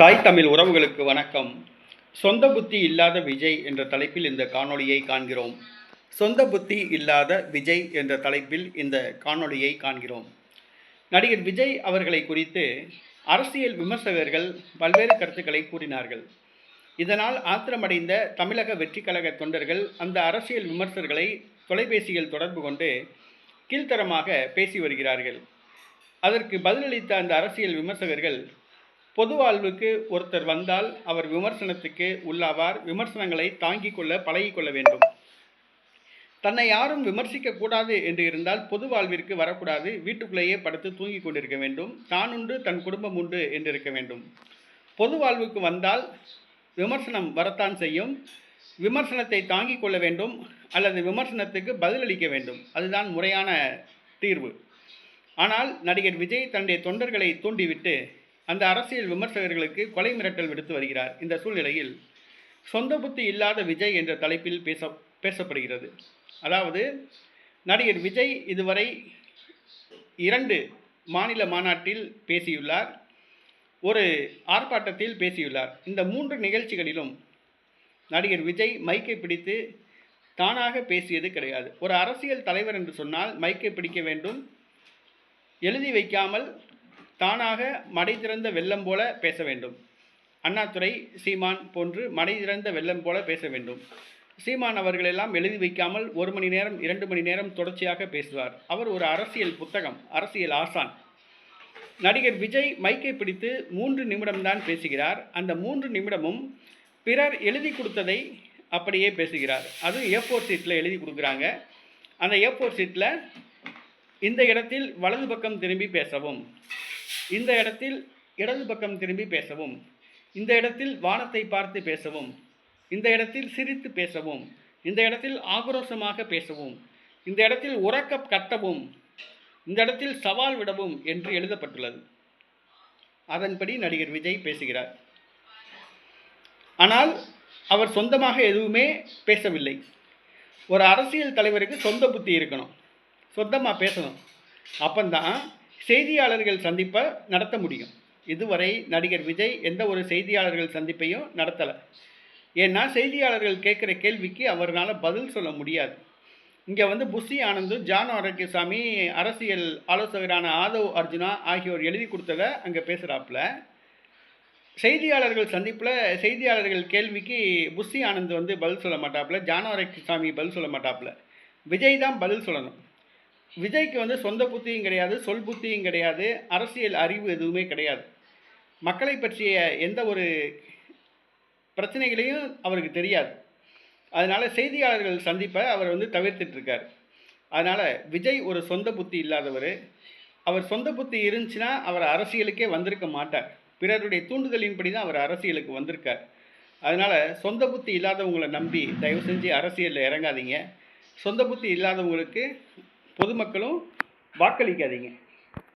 தாய் தமிழ் உறவுகளுக்கு வணக்கம். சொந்த புத்தி இல்லாத விஜய் என்ற தலைப்பில் இந்த காணொளியை காண்கிறோம். சொந்த புத்தி இல்லாத விஜய் என்ற தலைப்பில் இந்த காணொளியை காண்கிறோம். நடிகர் விஜய் அவர்களை குறித்து அரசியல் விமர்சகர்கள் பல்வேறு கருத்துக்களை கூறினார்கள். இதனால் ஆத்திரமடைந்த தமிழக வெற்றி கழக தொண்டர்கள் அந்த அரசியல் விமர்சகர்களை தொலைபேசியில் தொடர்பு கொண்டு கீழ்த்தரமாக பேசி வருகிறார்கள். அதற்கு பதிலளித்த அந்த அரசியல் விமர்சகர்கள் பொது வாழ்வுக்கு ஒருத்தர் வந்தால் அவர் விமர்சனத்துக்கு உள்ளாவார். விமர்சனங்களை தாங்கிக் கொள்ள பழகி கொள்ள வேண்டும். தன்னை யாரும் விமர்சிக்க கூடாது என்று இருந்தால் பொது வாழ்விற்கு வரக்கூடாது. வீட்டுக்குள்ளேயே படுத்து தூங்கிக் கொண்டிருக்க வேண்டும். தான் உண்டு தன் குடும்பம் உண்டு என்று இருக்க வேண்டும். பொது வாழ்வுக்கு வந்தால் விமர்சனம் வரத்தான் செய்யும். விமர்சனத்தை தாங்கிக் கொள்ள வேண்டும் அல்லது விமர்சனத்துக்கு பதிலளிக்க வேண்டும். அதுதான் முறையான தீர்வு. ஆனால் நடிகர் விஜய் தன்னுடைய தொண்டர்களை தூண்டிவிட்டு அந்த அரசியல் விமர்சகர்களுக்கு கொலை மிரட்டல் விடுத்து வருகிறார். இந்த சூழ்நிலையில் சொந்த புத்தி இல்லாத விஜய் என்ற தலைப்பில் பேச பேசப்படுகிறது. அதாவது நடிகர் விஜய் இதுவரை இரண்டு மாநில மாநாட்டில் பேசியுள்ளார். ஒரு ஆர்ப்பாட்டத்தில் பேசியுள்ளார். இந்த மூன்று நிகழ்ச்சிகளிலும் நடிகர் விஜய் மைக்கை பிடித்து தானாக பேசியது கிடையாது. ஒரு அரசியல் தலைவர் என்று சொன்னால் மைக்கை பிடிக்க வேண்டும். எழுதி வைக்காமல் தானாக மடை திறந்த வெள்ளம் போல பேச வேண்டும். அண்ணாதுரை சீமான் போன்று மடை திறந்த வெள்ளம் போல பேச வேண்டும். சீமான் அவர்களெல்லாம் எழுதி வைக்காமல் ஒரு மணி நேரம் இரண்டு மணி நேரம் தொடர்ச்சியாக பேசுவார். அவர் ஒரு அரசியல் புத்தகம் அரசியல் ஆசான். நடிகர் விஜய் மைக்கை பிடித்து மூன்று நிமிடம்தான் பேசுகிறார். அந்த மூன்று நிமிடமும் பிறர் எழுதி கொடுத்ததை அப்படியே பேசுகிறார். அதுவும் ஏ ஃபோர் சீட்டில் எழுதி கொடுக்குறாங்க. அந்த ஏ ஃபோர் சீட்டில் இந்த இடத்தில் வலது பக்கம் திரும்பி பேசவும். இந்த இடத்தில் இடது பக்கம் திரும்பி பேசவும். இந்த இடத்தில் வானத்தை பார்த்து பேசவும். இந்த இடத்தில் சிரித்து பேசவும். இந்த இடத்தில் ஆக்ரோஷமாக பேசவும். இந்த இடத்தில் உறக்க கட்டவும். இந்த இடத்தில் சவால் விடவும் என்று எழுதப்பட்டுள்ளது. அதன்படி நடிகர் விஜய் பேசுகிறார். ஆனால் அவர் சொந்தமாக எதுவுமே பேசவில்லை. ஒரு அரசியல் தலைவருக்கு சொந்த புத்தி இருக்கணும். சொந்தமாக பேசணும். அப்பந்தான் செய்தியாளர்கள் சந்திப்பை நடத்த முடியும். இதுவரை நடிகர் விஜய் எந்த ஒரு செய்தியாளர்கள் சந்திப்பையும் நடத்தலை. ஏன்னா செய்தியாளர்கள் கேட்குற கேள்விக்கு அவரால் பதில் சொல்ல முடியாது. இங்கே வந்து புஷி ஆனந்து ஜான் ஆரோக்கியசாமி அரசியல் ஆலோசகரான ஆதவ் அர்ஜுனா ஆகியோர் எழுதி கொடுத்ததை அங்கே பேசுகிறாப்புல செய்தியாளர்கள் சந்திப்பில் செய்தியாளர்கள் கேள்விக்கு புஷி ஆனந்த் வந்து பதில் சொல்ல மாட்டாப்புல ஜான் ஆரோக்கியசாமி பதில் சொல்ல மாட்டாப்புல. விஜய் தான் பதில் சொல்லணும். விஜய்க்கு வந்து சொந்த புத்தியும் கிடையாது சொல் புத்தியும் கிடையாது அரசியல் அறிவு எதுவுமே கிடையாது. மக்களை பற்றிய எந்த ஒரு பிரச்சனைகளையும் அவருக்கு தெரியாது. அதனால் செய்தியாளர்கள் சந்திப்பை அவர் வந்து தவிர்த்துட்ருக்கார். அதனால் விஜய் ஒரு சொந்த புத்தி இல்லாதவர். அவர் சொந்த புத்தி இருந்துச்சுன்னா அவர் அரசியலுக்கே வந்திருக்க மாட்டார். பிறருடைய தூண்டுதலின்படி தான் அவர் அரசியலுக்கு வந்திருக்கார். அதனால் சொந்த புத்தி இல்லாதவங்களை நம்பி தயவு செஞ்சு அரசியலில் இறங்காதீங்க. சொந்த புத்தி இல்லாதவங்களுக்கு பொதுமக்களும் வாக்களிக்காதீங்க.